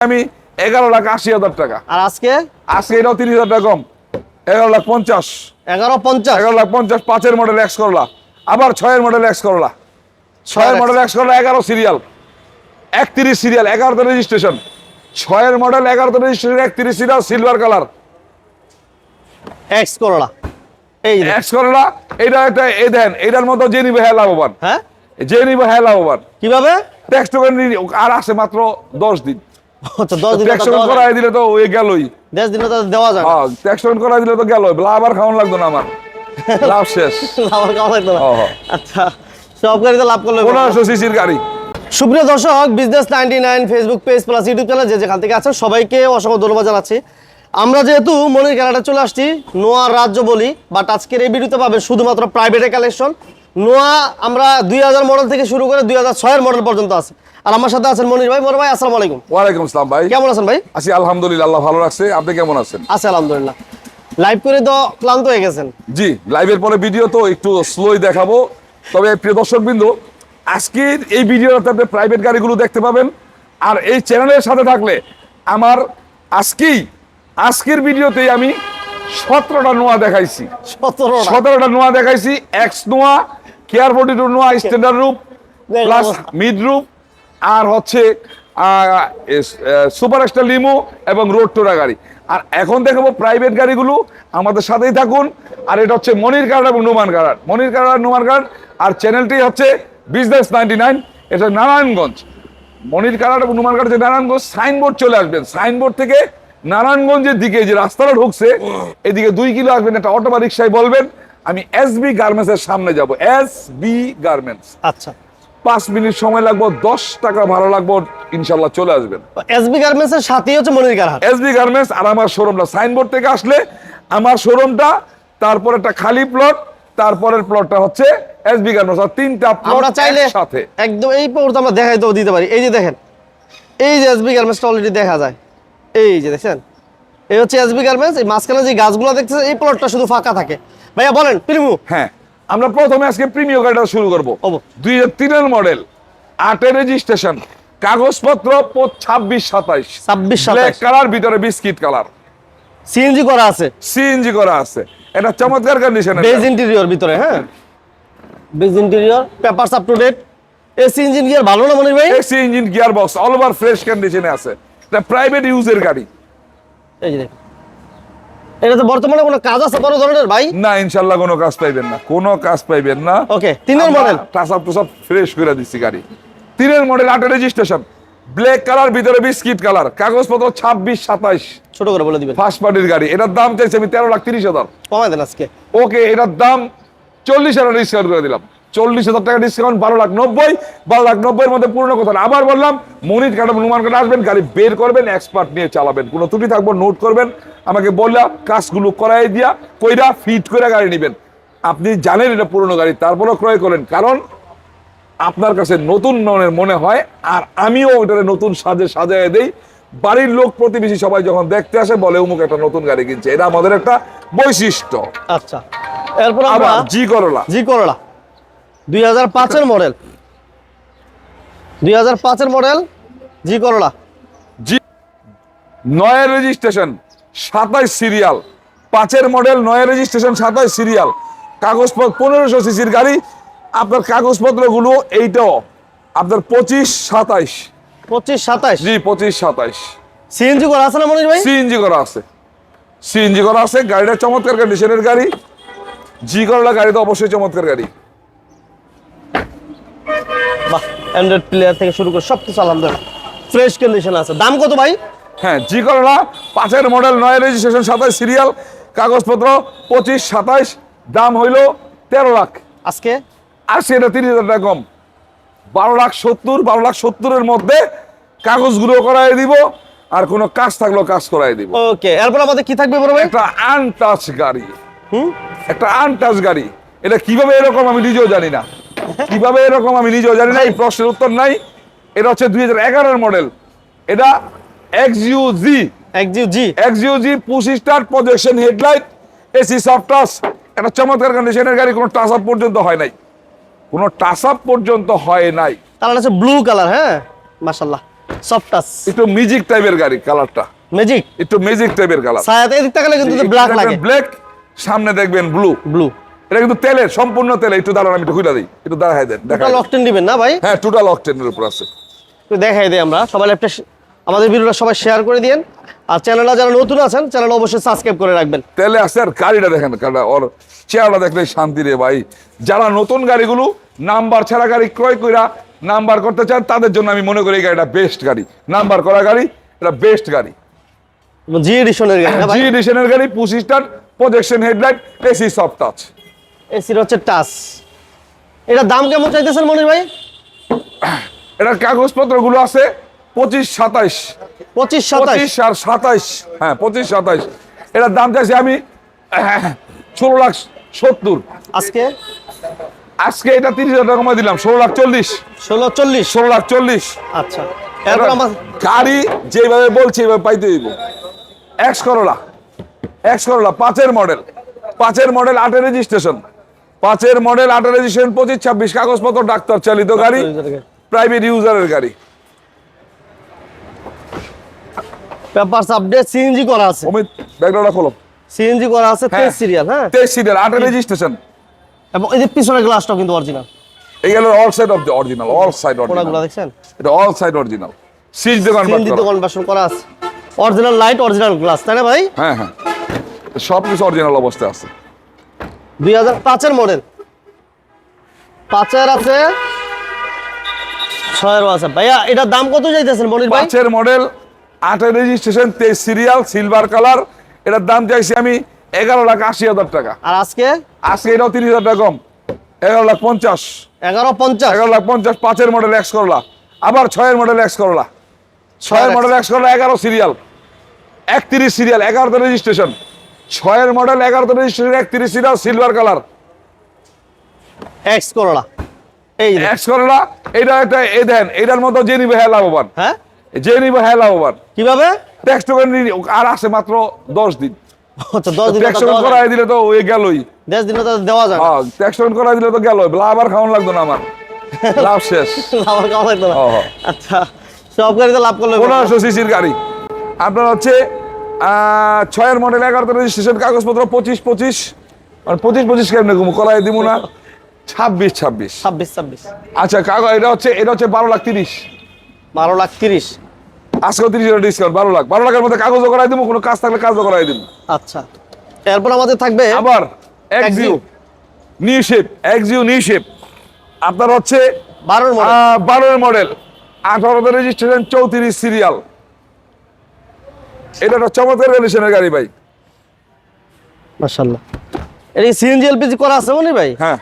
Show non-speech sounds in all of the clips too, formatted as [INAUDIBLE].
আমি এগারো লাখ আশি হাজার টাকা। আর আজকে? আজকে এটাও তিরিশ হাজার টাকা কম। এগারো লাখ পঞ্চাশ। এগারো পঞ্চাশ? এগারো লাখ পঞ্চাশ পাঁচের মডেল এক্স করলা আবার ছয়ের মডেল এক্স করলা ছয়ের মডেল এক্স করলা এগারো সিরিয়াল একত্রিশ সিরিয়াল এগারোতে রেজিস্ট্রেশন ছয়ের মডেল এগারোতে রেজিস্ট্রেশন একত্রিশ serial silver colour X Corolla এই এক্স করলা এটা একটা এ দেন এটার মতো যে নিবে হ্যাঁ লাভবান। হ্যাঁ? যে নিবে হ্যাঁ লাভবান। কীভাবে? ট্যাক্স টোকেন আর আছে মাত্র দশ দিন। [LAUGHS] আচ্ছা দশ দিন ট্যাক্স টোকেন দিলে তো ওই গেলই। দশ দিনে তো দেওয়া যায় হ্যাঁ ট্যাক্স টোকেন দিলে তো গেল লাভ আর খাওয়ান লাগতো না আমার। [LAUGHS] লাভ শেষ। আমার কেমন লাগতো না। ও, ও। আচ্ছা সব গাড়িতে লাভ করলে পনেরোশো সিসির গাড়ি। সুপ্রিয় দর্শক business ninety nine Facebook page plus YouTube channel যে যেখান থেকে আছেন সবাইকে অসংখ্য ধন্যবাদ জানাচ্ছি। আমরা যেহেতু মনির কেনাটা চলে আসছি নোয়া রাজ্য বলি বাট আজকের এই ভিডিওতে পাবে শুধুমাত্র প্রাইভেটে কালেকশন নোয়া আমরা দুই হাজার মডেল থেকে শুরু করে দুই হাজার ছয়ের মডেল পর্যন্ত আছে। আর আমার সাথে আছেন মনির ভাই। মনির ভাই আসসালামু আলাইকুম। ওয়ালাইকুম আসসালাম ভাই। কেমন আছেন ভাই? আছি আলহামদুলিল্লাহ আল্লাহ ভালো রাখছে। আপনি কেমন আছেন? আছে আলহামদুলিল্লাহ। লাইভ করে তো ক্লান্ত হয়ে গেছেন। জি লাইভের পরে ভিডিও তো একটু স্লোই দেখাবো। তবে প্রিয় দর্শক বিন্দু আজকের এই ভিডিওতে আপনি প্রাইভেট গাড়িগুলো দেখতে পাবেন। আর এই চ্যানেলের সাথে থাকলে আমার আজকেই আজকের ভিডিওতেই আমি সতেরোটা নোয়া দেখাইছি। সতেরো সতেরোটা নোয়া দেখাইছি X Noah care forty two Noah standard রূপ দেখ, প্লাস মিড রূপ আর হচ্ছে সুপার স্টার লিমো এবং রোড টোরা গাড়ি। আর এখন দেখাবো প্রাইভেট গাড়িগুলো আমাদের সাথেই থাকুন। আর এটা হচ্ছে মনির কার্ড এবং নোমান কার্ড মনির কার্ড আর নোমান কার্ড আর চ্যানেলটি হচ্ছে বিজনেস নাইনটি নাইন এটা নারায়ণগঞ্জ। মনির কার্ড এবং নোমান কার্ড যে নারায়ণগঞ্জ সাইনবোর্ড চলে আসবেন। সাইনবোর্ড থেকে নারায়ণগঞ্জের দিকে যে রাস্তাটা ঢুকছে এদিকে দুই কিলো আসবেন একটা অটো বা রিক্সায় বলবেন আমি এস বি গার্মেন্টস এর সামনে যাব। এস বি গার্মেন্টস আচ্ছা। পাঁচ মিনিট সময় লাগবে দশ টাকা ভাড়া লাগবে ইনশাল্লাহ চলে আসবেন। এসবি গার্মেন্টস এর সাথেই হচ্ছে মনির কারহাট এস বি গার্মেন্টস আর আমার শোরুমটা সাইনবোর্ড থেকে আসলে আমার শোরুমটা তারপর একটা খালি প্লট তারপরের প্লটটা হচ্ছে এস বি গার্মেন্টস আর তিনটা প্লট চাইলে সাথে একদম এই মুহূর্তে আমরা দেখাই দিতে পারি। এই যে দেখেন এই যে এস এসবি গার্মেন্টসটা অলরেডি দেখা যায়। এই যে দেখছেন এই হচ্ছে এসবি গার্মেন্টস এই মাঝখানে যে গাছগুলো দেখতেছেন এই প্লটটা শুধু ফাঁকা থাকে। ভাইয়া বলেন প্রিমু। হ্যাঁ আমরা প্রথমে আজকে প্রিমিয় গাড়িটা শুরু করব। দুই হাজার তিনের মডেল আটের রেজিস্ট্রেশন কাগজপত্র ছাব্বিশ সাতাইশ। ছাব্বিশ ব্ল্যাক কালার ভিতরে বিস্কিট কালার সিএনজি করা আছে। সিএনজি করা আছে। এটা চমৎকার কন্ডিশন বেজ ইন্টেরিয়র ভিতরে হ্যাঁ? Beige interior papers up to date AC engine gear ভালো না মনির ভাই? AC engine gear box all over fresh কন্ডিশনে আছে। এটা প্রাইভেট ইউজের গাড়ি। এই যে দেখেন। এটাতে বর্তমানে কোনো কাজ আছে বড় ধরনের ভাই? না ইনশাল্লাহ কোনো কাজ পাইবেন না। কোনো কাজ পাইবেন না। ওকে তিনের মডেল টাচ আপ টু সব ফ্রেশ করে দিচ্ছি গাড়ি। তিনের মডেল আটের রেজিস্ট্রেশন ব্ল্যাক কালার ভিতরে বিস্কিট কালার কাগজপত্র ছাব্বিশ সাতাইশ। ছোট করে বলে দিবেন। ফার্স্ট পার্টির গাড়ি। এটার দাম চাইছি আমি তেরো লাখ তিরিশ হাজার। কমাই দেন আজকে। ওকে এটার দাম চল্লিশ হাজার ডিসকাউন্ট করে দিলাম। চল্লিশ হাজার টাকা ডিসকাউন্ট বারো লাখ নব্বই বারো লাখ নব্বইয়ের মধ্যে পূর্ণ কথা। আবার বললাম মনির কাটা নুমান কাটা আসবেন গাড়ি বের করবেন এক্সপার্ট নিয়ে চালাবেন। কোনো ত্রুটি থাকব নোট করবেন। আমাকে বললাম কাজগুলো করাই দিয়া কইরা ফিট করে গাড়ি নেবেন। আপনি জানেন এটা পুরনো গাড়ি তারপরেও ক্রয় করেন। কারণ আপনার কাছে নতুন মনে- মনে হয় আর আমিও ওইটারে নতুন সাজে সাজায় দেই। বাড়ির লোক প্রতিবেশী সবাই যখন দেখতে আসে বলে উমুক একটা নতুন গাড়ি কিনছে। এটা আমাদের একটা বৈশিষ্ট্য। আচ্ছা। এরপর আমরা আবার জি করলা। জি করলা। দুই হাজার পাঁচের মডেল। দুই হাজার পাঁচের মডেল জি করলা। জি নয়ের রেজিস্ট্রেশন সাতাইশ সিরিয়াল পাঁচের মডেল নয়ের রেজিস্ট্রেশন সাতাইশ সিরিয়াল কাগজপত্র পনেরোশো সিসির গাড়ি। আপনার কাগজপত্রগুলো এইটাও আপনার পঁচিশ সাতাইশ। পঁচিশ সাতাইশ? জি পঁচিশ সাতাইশ। সিএনজি করা আছে না মনির ভাই? সিএনজি করা আছে। সিএনজি করা আছে গাড়িটা চমৎকার কন্ডিশনের গাড়ি। জি করলা গাড়ি তো অবশ্যই চমৎকার গাড়ি। বাহ অ্যান্ড্রয়েড প্লেয়ার থেকে শুরু করে সব কিছু আলহামদুলিল্লাহ। ফ্রেশ কন্ডিশন আছে। দাম কত ভাই? হ্যাঁ জি করলা পাঁচের মডেল নয় রেজিস্ট্রেশন সাতাইশ সিরিয়াল কাগজপত্র পঁচিশ সাতাইশ দাম হইল তেরো লাখ। আজকে? আর সেটা তিরিশ হাজার টাকা কম। বারো লাখ সত্তর বারো লাখ সত্তরের মধ্যে কাগজগুলো করাই দিব আর কোনো কাজ থাকলেও কাজ করাই দিব। ওকে এরপর আমাদের কি থাকবে বড় ভাই? একটা আনটাচ গাড়ি। হুম? একটা আনটাচ গাড়ি। এটা কীভাবে এরকম আমি নিজেও জানি না। কীভাবে এরকম আমি নিজেও জানি না এই প্রশ্নের উত্তর নাই। এটা হচ্ছে দুই হাজার এগারোর মডেল। এটা X U G Axio G XUG push star projection headlight AC soft touch একটা চমৎকার কন্ডিশনের গাড়ি কোনো টাচ আপ পর্যন্ত হয় নাই। কোনো টাচ আপ পর্যন্ত হয় নাই। তার আছে ব্লু কালার হ্যাঁ? মাশাল্লাহ সফট টাচ একটু মিউজিক টাইপের গাড়ি কালারটা ম্যাজিক একটু মিউজিক টাইপের কালার ছায়াতে এদিক তাকালে কিন্তু ব্ল্যাক লাগে। ব্ল্যাক সামনে দেখবেন ব্লু ব্লু এটা কিন্তু তেলের সম্পূর্ণ তেলে একটু দাঁড়ান আমি একটু খুলে দিই। একটু দেখাই দেন টোটাল। অকটেন দিবেন না ভাই? হ্যাঁ টোটাল অকটেনের উপর আছে। একটু দেখাই দিই আমরা। সবাই একটা আমাদের ভিডিওটা সবাই শেয়ার করে দিন আর চ্যানেলটা যারা নতুন আছেন চ্যানেল অবশ্যই সাবস্ক্রাইব করে রাখবেন। তেলে আছে আর গাড়িটা দেখেন গাড়িটা ওর চেহারাটা দেখলে শান্তি রে ভাই। যারা নতুন গাড়িগুলো নাম্বার ছাড়া গাড়ি ক্রয় কইরা নাম্বার করতে চান তাদের জন্য আমি মনে করি এই গাড়িটা বেস্ট গাড়ি। নাম্বার করা গাড়ি এটা বেস্ট গাড়ি। জি এডিশনের গাড়ি জি এডিশনের গাড়ি পঁচিশ টান projection headlight AC soft touch এসির হচ্ছে টাচ এটা দাম কেমন চাইতেছেন মনির ভাই? এটার কাগজপত্রগুলো আছে পঁচিশ সাতাইশ। পঁচিশ সাতাশ পঁচিশ আর সাতাইশ। হ্যাঁ পঁচিশ সাতাইশ। এটার দাম চাইছি আমি ষোলো লাখ সত্তর। আজকে? আজকে এটা তিরিশ হাজার টাকা দিলাম ষোলো লাখ চল্লিশ। ষোলো চল্লিশ? ষোলো লাখ চল্লিশ। আচ্ছা। আমার গাড়ি যেভাবে বলছি এভাবে পাইতে দিব এক্স করোলা এক্স করোলা পাঁচের মডেল। পাঁচের মডেল আটের রেজিস্ট্রেশন পাঁচের মডেল আটের রেজিস্ট্রেশন পঁচিশ ছাব্বিশ কাগজপত্র ডাক্তার চালিত গাড়ি প্রাইভেট ইউজারের গাড়ি। পেপারস আপডেট সিএনজি করা আছে। অমিত ব্যাকগ্রাউন্ডটা খোলো। সিএনজি করা আছে হ্যাঁ। তেইশ সিরিয়াল হ্যাঁ? তেইশ সিটের আটের রেজিস্ট্রেশন এবং এই যে পিছনের গ্লাসটাও কিন্তু অরিজিনাল এই গেল all side of the original all side original দেখছেন? এটা অল সাইড অরিজিনাল সিজ দোকান সিএনজি তো কনভার্সন করা। আছে। অরিজিনাল লাইট অরিজিনাল গ্লাস তাই না ভাই? হ্যাঁ হ্যাঁ। সব কিছু অরিজিনাল অবস্থায় আছে। দুই হাজার পাঁচের মডেল। পাঁচের আছে ছয়েরও আছে। ভাইয়া এটার দাম কত চাইতেছেন মনির ভাই? পাঁচের মডেল আটের রেজিস্ট্রেশন তেইশ সিরিয়াল সিলভার কালার এটার দাম চাইছি আমি এগারো লাখ আশি হাজার টাকা। আর আজকে? আজকে এটাও তিরিশ হাজার টাকা কম। এগারো লাখ পঞ্চাশ। এগারো পঞ্চাশ। এগারো লাখ পঞ্চাশ পাঁচের মডেল এক্স করলা আবার ছয়ের মডেল এক্স করলা ছয়ের। মডেল এক্স করলা এগারো সিরিয়াল একত্রিশ সিরিয়াল এগারোতে রেজিস্ট্রেশন ছয়ের মডেল এগারোতে রেজিস্ট্রেশন একত্রিশ serial silver colour X Corolla এই এক্স করলা এটা একটা দেন এটার মতো যে নিবে হ্যাঁ লাভবান। হ্যাঁ? যে নিবে হ্যাঁ লাভবান। কীভাবে? ট্যাক্স টোকেন আর আছে মাত্র দশ দিন। আচ্ছা দশ দিন ট্যাক্স টোকেন করাই দিলে তো ওই গেলই। দশ দিনে তো দেওয়া হ্যাঁ ট্যাক্স টোকেন করাই দিলে তো গেলই। লাভ আর খাওয়ান লাগতো না আমার। লাভ শেষ। [LAUGHS] আমার খাওয়া লাগতো না। ও, ও। আচ্ছা সব গাড়িতে লাভ করলে পনেরোশো সিসির গাড়ি। আপনার হচ্ছে ছয়ের মডেল এগারোতে রেজিস্ট্রেশন কাগজপত্র পঁচিশ পঁচিশ। আর পঁচিশ পঁচিশ কেমনে ঘুমো? করাই দিব না। ছাব্বিশ ছাব্বিশ। ছাব্বিশ ছাব্বিশ। আচ্ছা কাগজ এটা হচ্ছে এটা হচ্ছে বারো লাখ তিরিশ। বারো লাখ তিরিশ। আজকেও তিরিশ হাজার ডিসকাউন্ট বারো লাখ। বারো লাখের মধ্যে কাগজও করাই দিব কোনো কাজ থাকলে কাজও করাই দিব। আচ্ছা। এরপর আমাদের থাকবে আবার Axio Exio। New shape Axio new shape আপনার হচ্ছে বারোর বারোর মডেল আঠারোতে রেজিস্ট্রেশন চৌত্রিশ সিরিয়াল এটা একটা চমৎকার কন্ডিশনের গাড়ি ভাই। মাশাল্লাহ এটা সিএনজি এলপিজি করা আছে মনে ভাই? হ্যাঁ।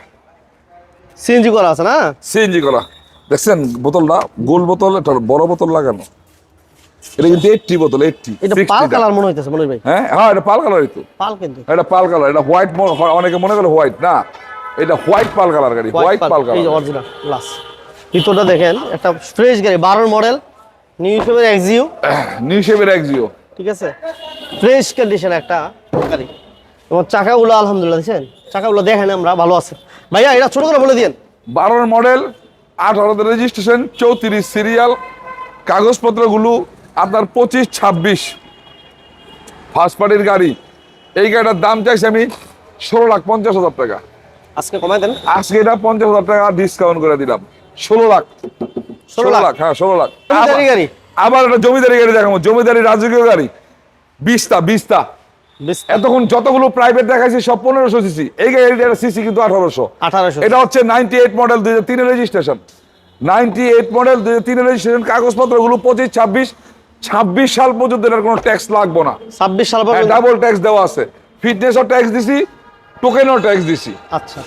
সিএনজি করা আছে না? সিএনজি করা। দেখছেন বোতলটা? গোল বোতল এটা বড় বোতল লাগানো। এটা কিন্তু এইটটি বোতল এইটটি এটা পাল কালার মনে হইতেছে মনে ভাই। হ্যাঁ হ্যাঁ এটা পাল কালারই তো। পাল কিন্তু। এটা পাল কালার এটা হোয়াইট অনেকে মনে করে হোয়াইট না। এটা হোয়াইট পাল কালার গাড়ি হোয়াইট পাল এই কালার। অরিজিনাল গ্লাস ভিতরটা দেখেন একটা ফ্রেশ গাড়ি বারোর মডেল নিউ ফেবের এক্সিউ নিউ শেপের এক্সিও ঠিক আছে? ফ্রেশ কন্ডিশন একটা গাড়ি এবং চাকাগুলো আলহামদুলিল্লাহ দেখছেন? চাকাগুলো দেখেন আমরা ভালো আছে। ভাইয়া এটা ছোট করে বলে দিন বারোর মডেল আঠারোতে রেজিস্ট্রেশন চৌত্রিশ সিরিয়াল কাগজপত্রগুলো আপনার পঁচিশ ছাব্বিশ। ফার্স্ট পার্টির গাড়ি। এই গাড়িটার দাম চাইছি আমি ষোলো লাখ পঞ্চাশ হাজার টাকা। আজকে কমাই দেন। আজকে এটা পঞ্চাশ হাজার টাকা ডিসকাউন্ট করে দিলাম। ষোলো লাখ। ষোলো লাখ হ্যাঁ ষোলো লাখ। জমিদারি আবার- গাড়ি? আবার একটা জমিদারি গাড়ি দেখাবো। জমিদারি রাজকীয় গাড়ি। বিশটা বিশটা। বেশ এতক্ষণ যতগুলো প্রাইভেট দেখাইছি সব পনেরোশো সিসি। এই গাড়িটার সিসি কিন্তু আঠারোশো। আঠারোশো। এটা হচ্ছে নাইনটি এইট মডেল দুই হাজার তিনের রেজিস্ট্রেশন নাইনটি এইট মডেল দুই হাজার তিনের রেজিস্ট্রেশন কাগজপত্রগুলো পঁচিশ ছাব্বিশ। ছাব্বিশ সাল পর্যন্ত এটার কোনো ট্যাক্স লাগবো না। ছাব্বিশ সাল পর্যন্ত। ডাবল ট্যাক্স দেওয়া আছে। ফিটনেসও ট্যাক্স দিছি টোকেনও ট্যাক্স দিছি। আচ্ছা।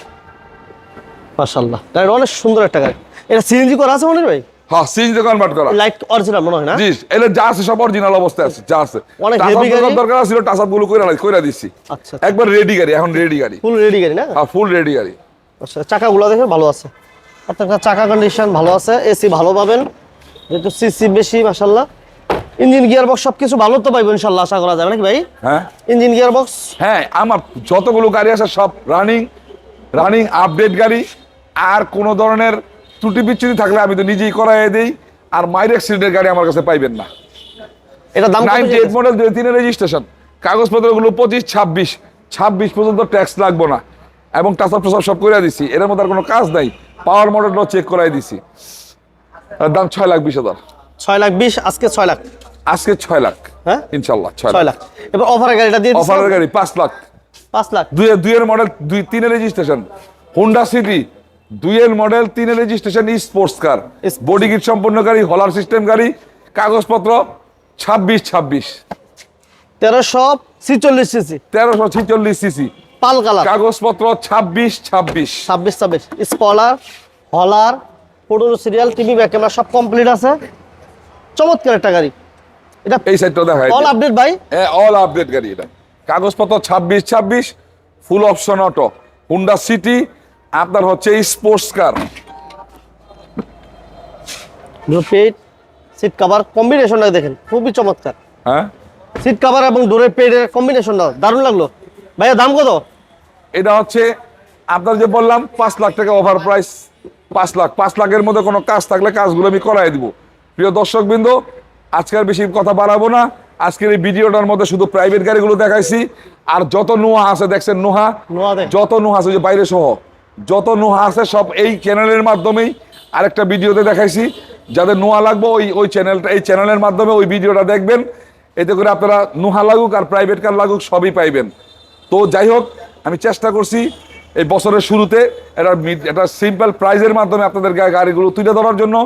মাশাল্লাহ গাড়িটা অনেক সুন্দর একটা গাড়ি। এটা সিএনজি করা আছে মনে ভাই? হ্যাঁ সিএনজি কনভার্ট করা। লাইট অরিজিনাল মনে হয় না? জি এটা যা আছে সব অরিজিনাল অবস্থায় আছে যা আছে। অনেক গাড়ি। দরকার ছিল টাচগুলো কইরা কইরা দিছি। আচ্ছা একবার রেডি গাড়ি এখন রেডি গাড়ি। ফুল রেডি গাড়ি না? হ্যাঁ ফুল রেডি গাড়ি। আচ্ছা চাকাগুলো ভালো আছে। চাকা কন্ডিশন ভালো আছে এসি ভালো পাবেন। যেহেতু সিসি বেশি ইঞ্জিন গিয়ার বক্স ভালো তো পাইবো আশা করা যাবে নাকি ভাই? হ্যাঁ। ইঞ্জিন গিয়ার বক্স হ্যাঁ আমার যতগুলো গাড়ি আছে সব রানিং রানিং আপডেট গাড়ি আর কোনো ধরনের ত্রুটি বিচ্ছুতি থাকলে আমি তো নিজেই করাই দিই আর মাইরেক সিলিন্ডার গাড়ি আমার কাছে পাইবেন না। এটা দাম নাইনটি এইট মডেল দুই তিনের রেজিস্ট্রেশন কাগজপত্রগুলো পঁচিশ ছাব্বিশ। ছাব্বিশ পর্যন্ত ট্যাক্স লাগবো না। এবং টাচাপ টাচাপ সব করে দিছি। এর মধ্যে আর কোনো কাজ নাই। পাওয়ার মডেলটাও চেক করাই দিছি। দাম ছয় লাখ বিশ হাজার। ছয় লাখ বিশ আজকে ছয় লাখ। আজকে ছয় লাখ। হ্যাঁ? ইনশাল্লাহ ছয় লাখ। এবার অফারের গাড়িটা দিয়ে অফারের গাড়ি পাঁচ লাখ। পাঁচ লাখ। দুই দুইয়ের মডেল দুই তিনের রেজিস্ট্রেশন হোন্ডা সিটি দুইয়ের মডেল তিনের registration sports car. Body kit সম্পন্ন গাড়ি হলার সিস্টেম গাড়ি কাগজপত্র ছাব্বিশ ছাব্বিশ। তেরোশো ছিচল্লিশ সিসি তেরোশো ছিচল্লিশ সিসি পাল কালার। কাগজপত্র ছাব্বিশ ছাব্বিশ। ছাব্বিশ ছাব্বিশ। স্পলার হলার পনেরো সিরিয়াল টিভি ব্যাক ক্যামেরা সব কমপ্লিট আছে। চমৎকার একটা গাড়ি। এটা এই সাইডটা দেখা অল আপডেট ভাই? অল আপডেট গাড়ি এটা। কাগজপত্র ছাব্বিশ ছাব্বিশ। Full option auto Honda City আপনার হচ্ছে স্পোর্টস কার পেট সিট কাভার কম্বিনেশনটা দেখেন খুবই চমৎকার। হ্যাঁ? সিট কাভার এবং ডোরের পেডের কম্বিনেশনটা দারুণ লাগল। ভাইয়া দাম কত? এটা হচ্ছে আপনার যে বললাম পাঁচ লাখ টাকা ওভার প্রাইস পাঁচ লাখ। পাঁচ লাখের মধ্যে কোনো কাজ থাকলে কাজগুলো আমি করাই দিব। প্রিয় দর্শক বিন্দু আজকের বেশি কথা বাড়াবো না। আজকের এই ভিডিওটার মধ্যে শুধু প্রাইভেট গাড়িগুলো দেখাইছি। আর যত নোহা আছে দেখছেন নোহা। যত নোহা আছে যে বাইরে সহ। যত নোহা আছে সব এই চ্যানেলের মাধ্যমেই আরেকটা ভিডিওতে দেখাইছি। যাদের নোহা লাগবে, ওই ওই চ্যানেলটা এই চ্যানেলের মাধ্যমে ওই ভিডিওটা দেখবেন। এতে করে আপনারা নোহা লাগুক আর প্রাইভেট কার লাগুক, সবই পাইবেন। তো যাই হোক, আমি চেষ্টা করছি এই বছরের শুরুতে এটা একটা সিম্পল প্রাইজের মাধ্যমে আপনাদের গাড়িগুলো তুলে ধরার জন্য।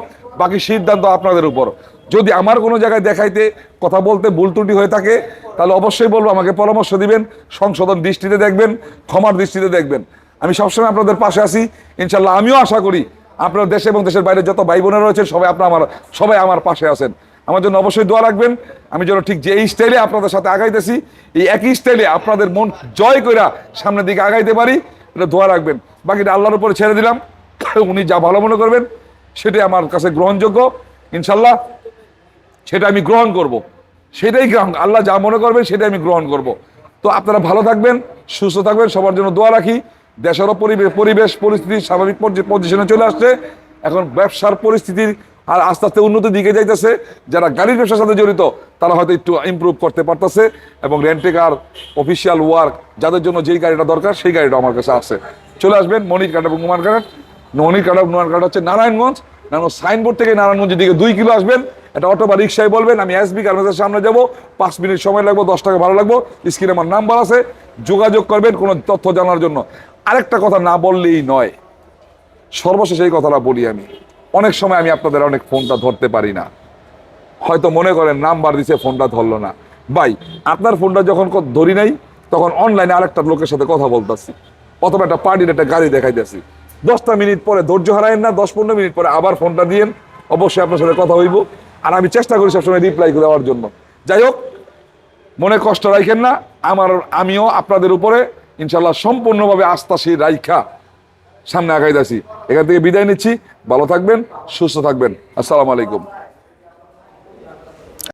বাকি সিদ্ধান্ত আপনাদের উপর। যদি আমার কোনো জায়গায় দেখাইতে, কথা বলতে ভুল ত্রুটি হয়ে থাকে, তাহলে অবশ্যই বলব, আমাকে পরামর্শ দিবেন, সংশোধন দৃষ্টিতে দেখবেন, ক্ষমার দৃষ্টিতে দেখবেন। আমি সবসময় আপনাদের পাশে আছি। ইনশাল্লাহ আমিও আশা করি আপনার দেশে এবং দেশের বাইরে যত ভাই বোনেরা রয়েছেন, সবাই আপনার আমার সবাই আমার পাশে আছেন। আমার জন্য অবশ্যই দোয়া রাখবেন। আমি যেন ঠিক যে এই স্টাইলে আপনাদের সাথে আগাইতেছি, এই একই স্টাইলে আপনাদের মন জয় কইরা সামনের দিকে আগাইতে পারি, এটা দোয়া রাখবেন। বাকিটা আল্লাহর উপরে ছেড়ে দিলাম। [COUGHS] উনি যা ভালো মনে করবেন, সেটাই আমার কাছে গ্রহণযোগ্য। ইনশাল্লাহ সেটা আমি গ্রহণ করব। সেটাই গ্রহণ আল্লাহ যা মনে করবেন, সেটাই আমি গ্রহণ করব। তো আপনারা ভালো থাকবেন, সুস্থ থাকবেন, সবার জন্য দোয়া রাখি। দেশেরও পরিবেশ পরিবেশ, পরিস্থিতি স্বাভাবিক পজিশনে চলে আসছে। এখন ব্যবসার পরিস্থিতির আর আস্তে আস্তে উন্নতির দিকে যাইতেছে। যারা গাড়ির ব্যবসার সাথে জড়িত, তারা হয়তো একটু ইম্প্রুভ করতে পারতেছে এবং রেন্টে কার অফিসিয়াল ওয়ার্ক যাদের জন্য যেই গাড়িটা দরকার, সেই গাড়িটা আমার কাছে আছে। চলে আসবেন মনির কাঠ এবং নুমান কাঠ মনির কাঠ এবং নুমান কাঠ হচ্ছে নারায়ণগঞ্জ। নারায়ণ সাইনবোর্ড থেকে নারায়ণগঞ্জের দিকে দুই কিলো আসবেন। এটা অটো বা রিক্সায় বলবেন, আমি এসবি গার্মেন্টসের সামনে যাব। পাঁচ মিনিট সময় লাগবো, দশ টাকা ভালো লাগবো। স্ক্রিনে আমার নাম্বার আছে। যোগাযোগ করবেন, কোনো তথ্য জানার জন্য। আরেকটা কথা না বললেই নয়। সর্বশেষ এই কথাটা বলি আমি। অনেক সময় আমি আপনাদের অনেক ফোনটা ধরতে পারি না। হয়তো মনে করেন নাম্বার দিছে, ফোনটা ধরলো না। ভাই, আপনার ফোনটা যখন ধরি নাই, তখন অনলাইনে আরেকটা লোকের সাথে কথা বলতেছি। অথবা একটা পার্টির একটা গাড়ি দেখাইতেছি। দশটা মিনিট পরে ধৈর্য হারায়েন না দশ পনেরো মিনিট পরে আবার ফোনটা দিয়েন। অবশ্যই আপনার সাথে কথা হইব। আর আমি চেষ্টা করি সবসময় রিপ্লাই দেওয়ার জন্য। যাই হোক, মনে কষ্ট রাখেন না। আমার, আমিও আপনাদের উপরে ইনশাল্লাহ সম্পূর্ণভাবে আস্থাশীল রাইখা সামনে আগাইতেছি। এখান থেকে বিদায় নিচ্ছি। ভালো থাকবেন, সুস্থ থাকবেন। আসসালামু আলাইকুম।